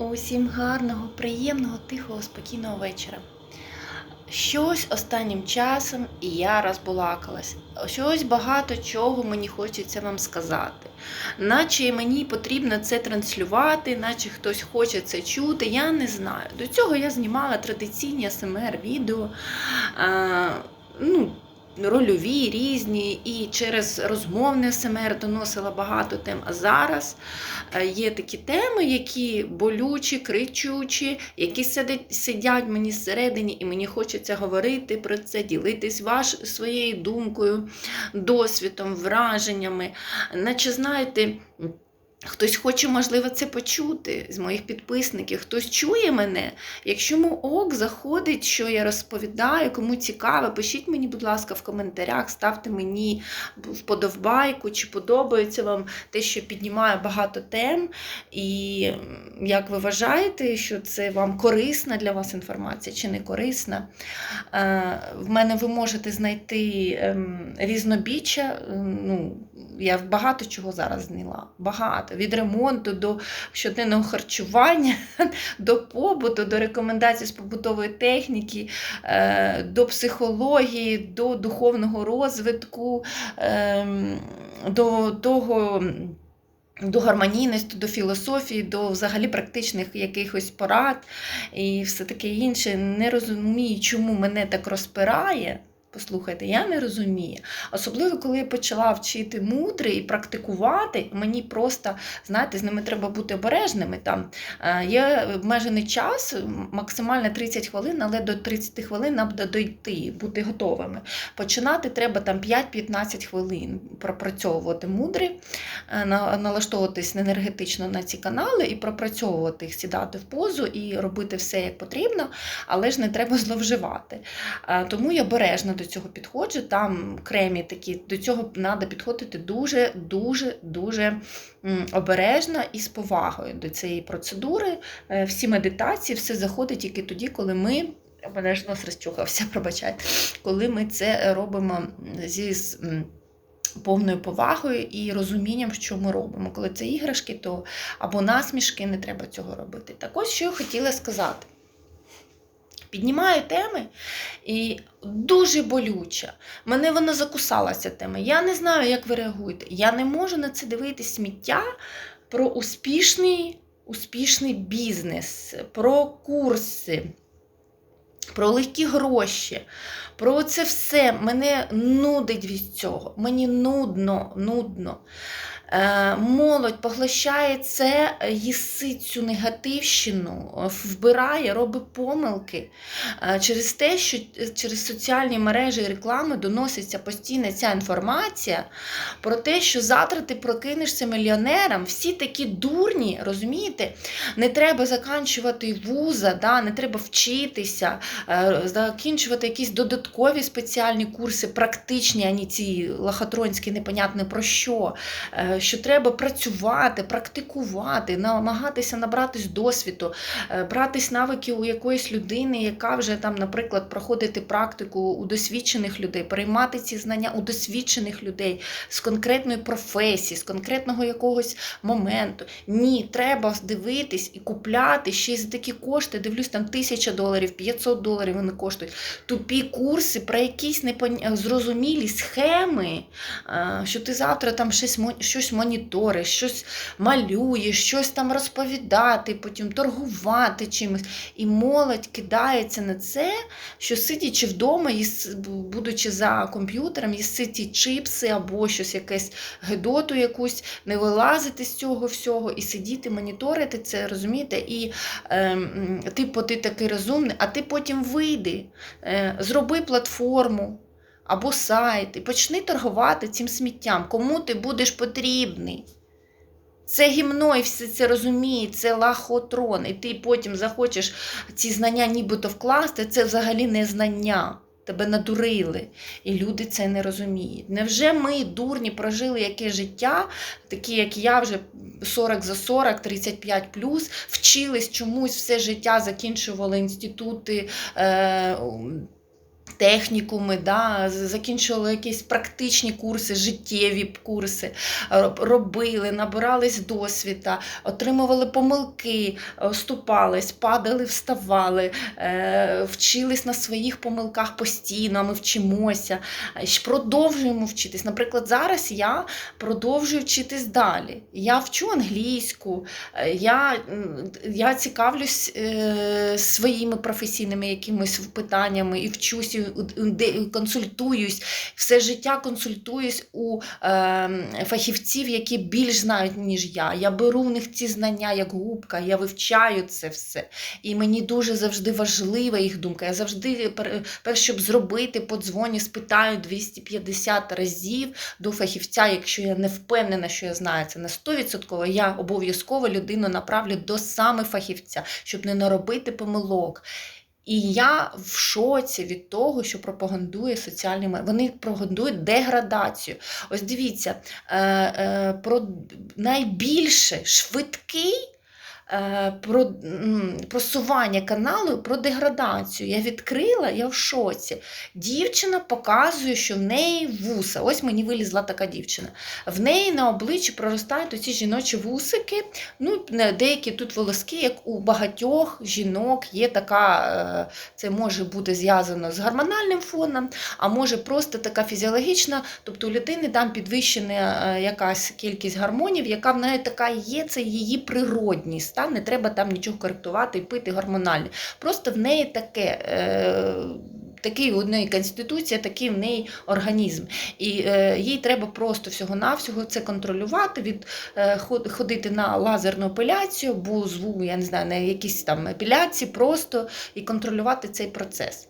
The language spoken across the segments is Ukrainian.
Усім гарного, приємного, тихого, спокійного вечора. Щось останнім часом і я розбалакалась. Щось багато чого мені хочеться вам сказати. Наче мені потрібно це транслювати, наче хтось хоче це чути, я не знаю. До цього я знімала традиційні СМР відео. А, ну, Рольові різні, і через розмовне СМР доносила багато тем. А зараз е, є такі теми, які болючі, кричучі, які сидять, мені всередині, і мені хочеться говорити про це, ділитись ваш, своєю думкою, досвідом, враженнями. Наче знаєте. Хтось хоче, можливо, це почути з моїх підписників, хтось чує мене. Якщо му ок заходить, що я розповідаю, кому цікаво, пишіть мені, будь ласка, в коментарях, ставте мені вподобайку, чи подобається вам те, що піднімаю багато тем. І як ви вважаєте, що це вам корисна для вас інформація чи не корисна? Е, В мене ви можете знайти ем, різнобіччя. ем, Ну, я багато чого зараз зняла. Багато. Від ремонту до щоденного харчування, до побуту, до рекомендацій з побутової техніки, е, до психології, до духовного розвитку, ем, до того. До гармонійності, до філософії, до взагалі практичних якихось порад і все таке інше. Не розумію, чому мене так розпирає. Послухайте, я не розумію. Особливо, коли я почала вчити мудри і практикувати, мені просто, знаєте, з ними треба бути обережними. Там е, є обмежений час, максимально 30 хвилин, але до 30 хвилин нам треба дойти, бути готовими. Починати треба там 5-15 хвилин пропрацьовувати мудри, е, налаштовуватись енергетично на ці канали і пропрацьовувати їх, сідати в позу і робити все як потрібно, але ж не треба зловживати. Е, Тому я обережно до цього підходжу. Там кремі такі, до цього треба підходити дуже, дуже, дуже обережно і з повагою до цієї процедури. Е, Всі медитації, все заходить тільки тоді, коли ми. У мене ж нос розчухався, пробачайте, коли ми це робимо зі повною повагою і розумінням, що ми робимо. Коли це іграшки, то або насмішки, не треба цього робити. Так ось що я хотіла сказати. Піднімаю теми і дуже болюча. Мене вона закусала ця тема. Я не знаю, як ви реагуєте. Я не можу на це дивитись сміття про успішний, успішний бізнес, про курси, про легкі гроші. Про це все мене нудить від цього. Мені нудно, нудно. Е, молодь поглощає це, їсить цю негативщину, е, вбирає, робить помилки Е, через те, що через соціальні мережі і реклами доноситься постійно ця інформація про те, що завтра ти прокинешся мільйонером. Всі такі дурні, розумієте? Не треба закінчувати вуза, да? не треба вчитися, закінчувати якісь додаткові спеціальні курси, практичні, а не ці лохотронські, непонятне про що. Що треба працювати, практикувати, намагатися набратись досвіду, е, братись навики у якоїсь людини, яка вже там, наприклад, проходити практику у досвідчених людей, переймати ці знання у досвідчених людей з конкретної професії, з конкретного якогось моменту. Ні, треба дивитись і купляти ще й за такі кошти. Дивлюсь, там тисяча доларів, 500 доларів вони коштують. Тупі курси про якісь непон... зрозумілі схеми, що ти завтра там щось, мо- щось моніториш, щось малюєш, щось там розповідати, потім торгувати чимось. І молодь кидається на це, що сидячи вдома, будучи за комп'ютером, їсти ті чипси або щось якесь гедоту якусь, не вилазити з цього всього і сидіти, моніторити це, розумієте? І ем, типу, ти такий розумний, а ти потім вийди, е, зроби платформу. Або сайт, і почни торгувати цим сміттям. Кому ти будеш потрібний? Це гімно, і все це розуміє, це лахотрон. І ти потім захочеш ці знання нібито вкласти, це взагалі не знання. Тебе надурили, і люди це не розуміють. Невже ми, дурні, прожили яке життя, такі як я, вже 40 за 40, 35 плюс, вчились чомусь все життя, закінчували інститути. Е- технікуми, да, закінчували якісь практичні курси, життєві курси, е, робили, набирались досвіда, отримували помилки, оступались, падали, вставали, е, вчились на своїх помилках постійно, ми вчимося, продовжуємо вчитись. Наприклад, зараз я продовжую вчитись далі. Я вчу англійську, е, я, я цікавлюсь своїми професійними якимись питаннями і вчусь, і консультуюсь. Все життя консультуюсь у е, фахівців, які більш знають, ніж я. Я беру в них ці знання як губка, я вивчаю це все. І мені дуже завжди важлива їх думка. Я завжди, пер- перш щоб зробити, подзвоню, спитаю 250 разів до фахівця, якщо я не впевнена, що я знаю це на 100%, я обов'язково людину направлю до саме фахівця, щоб не наробити помилок. І я в шоці від того, що пропагандує соціальні мережі. Вони пропагандують деградацію. Ось дивіться, е, е, про найбільше швидкий про, просування каналу про деградацію. Я відкрила, я в шоці. Дівчина показує, що в неї вуса. Ось мені вилізла така дівчина. В неї на обличчі проростають оці жіночі вусики. Ну, деякі тут волоски, як у багатьох жінок, є така, е, це може бути зв'язано з гормональним фоном, а може просто така фізіологічна, тобто у людини там підвищена е, якась кількість гормонів, яка в неї така є, це її природній стан, не треба там нічого коректувати і пити гормональне. Просто в неї таке. Е, Такий у неї конституція, такий в неї організм. І е, їй треба просто всього-навсього це контролювати, від, е, ходити на лазерну апеляцію, бузву, зву, я не знаю, на якісь там епіляції, просто і контролювати цей процес.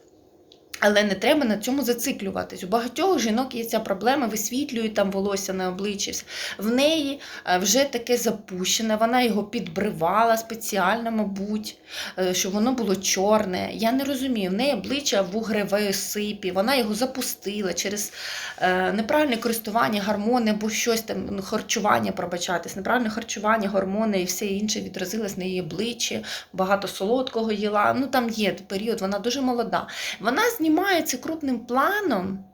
Але не треба на цьому зациклюватись. У багатьох жінок є ця проблема, висвітлюють там волосся на обличчі. В неї е, вже таке запущене, вона його підбривала спеціально, мабуть, е, щоб воно було чорне. Я не розумію, в неї обличчя в угревої сипі, вона його запустила через е, неправильне користування гормони або щось там, ну, харчування, пробачатись, неправильне харчування, гормони і все інше відразилось на її обличчі, багато солодкого їла. Ну там є період, вона дуже молода. Вона знімається крупним планом,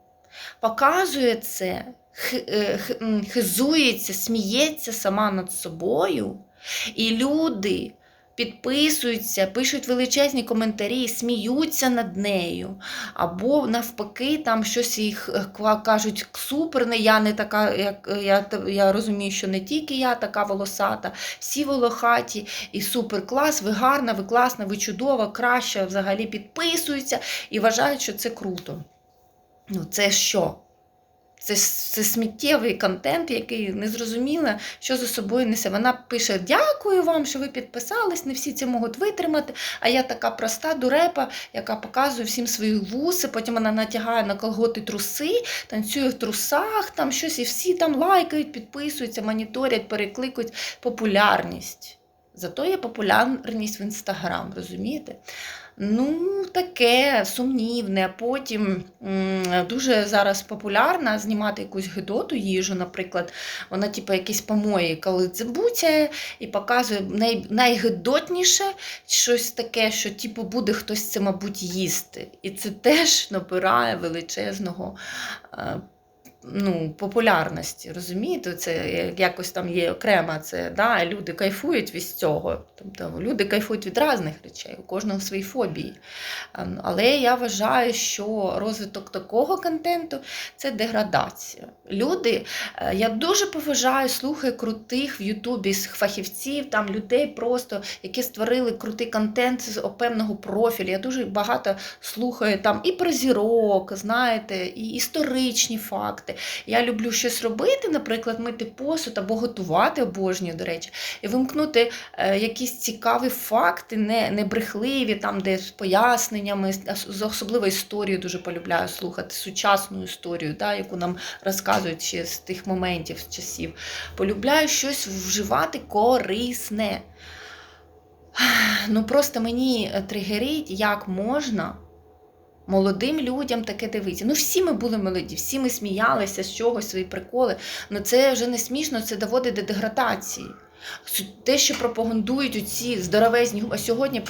показує це, е, хизується, сміється сама над собою. І люди підписуються, пишуть величезні коментарі, сміються над нею. Або навпаки, там щось їх е, кажуть суперне, я не така, як е, я, я розумію, що не тільки я така волосата, всі волохаті і супер клас, ви гарна, ви класна, ви чудова, краща, взагалі підписуються і вважають, що це круто. Ну, це що? Це, це сміттєвий контент, який не зрозуміло, що за собою несе. Вона пише: Дякую вам, що ви підписались, не всі це можуть витримати. А я така проста дурепа, яка показує всім свої вуси, потім вона натягає на колготи труси, танцює в трусах, там щось, і всі там лайкають, підписуються, моніторять, перекликають популярність. Зато є популярність в інстаграм, розумієте? Ну, таке сумнівне. Потім дуже зараз популярна знімати якусь гидоту їжу, наприклад, вона, типу, якісь помої, коли дзебуцяє і показує най, найгидотніше щось таке, що типу, буде хтось це, мабуть, їсти. І це теж набирає величезного. Ну, популярності, розумієте, це якось там є окрема, це да, люди кайфують від цього. Тобто люди кайфують від різних речей, у кожного свої фобії. Ну, Але я вважаю, що розвиток такого контенту це деградація. Люди, е, я дуже поважаю, слухаю крутих в Ютубі фахівців, там людей просто, які створили крутий контент з певного профілю. Я дуже багато слухаю там і про зірок, знаєте, і історичні факти. Я люблю щось робити, наприклад, мити посуд або готувати обожнюю, до речі, і вимкнути е, якісь цікаві факти, не, не брехливі, там, де з поясненнями, з- особливо історію дуже полюбляю слухати, сучасну історію, да, яку нам розказують ще з тих моментів, з часів. Полюбляю щось вживати корисне. Ну просто мені е, тригерить, як можна молодим людям таке дивитися. Ну, всі ми були молоді, всі ми сміялися з чогось, свої приколи. Ну це вже не смішно, це доводить до деградації. Те, що пропагандують оці здоровезні, а сьогодні.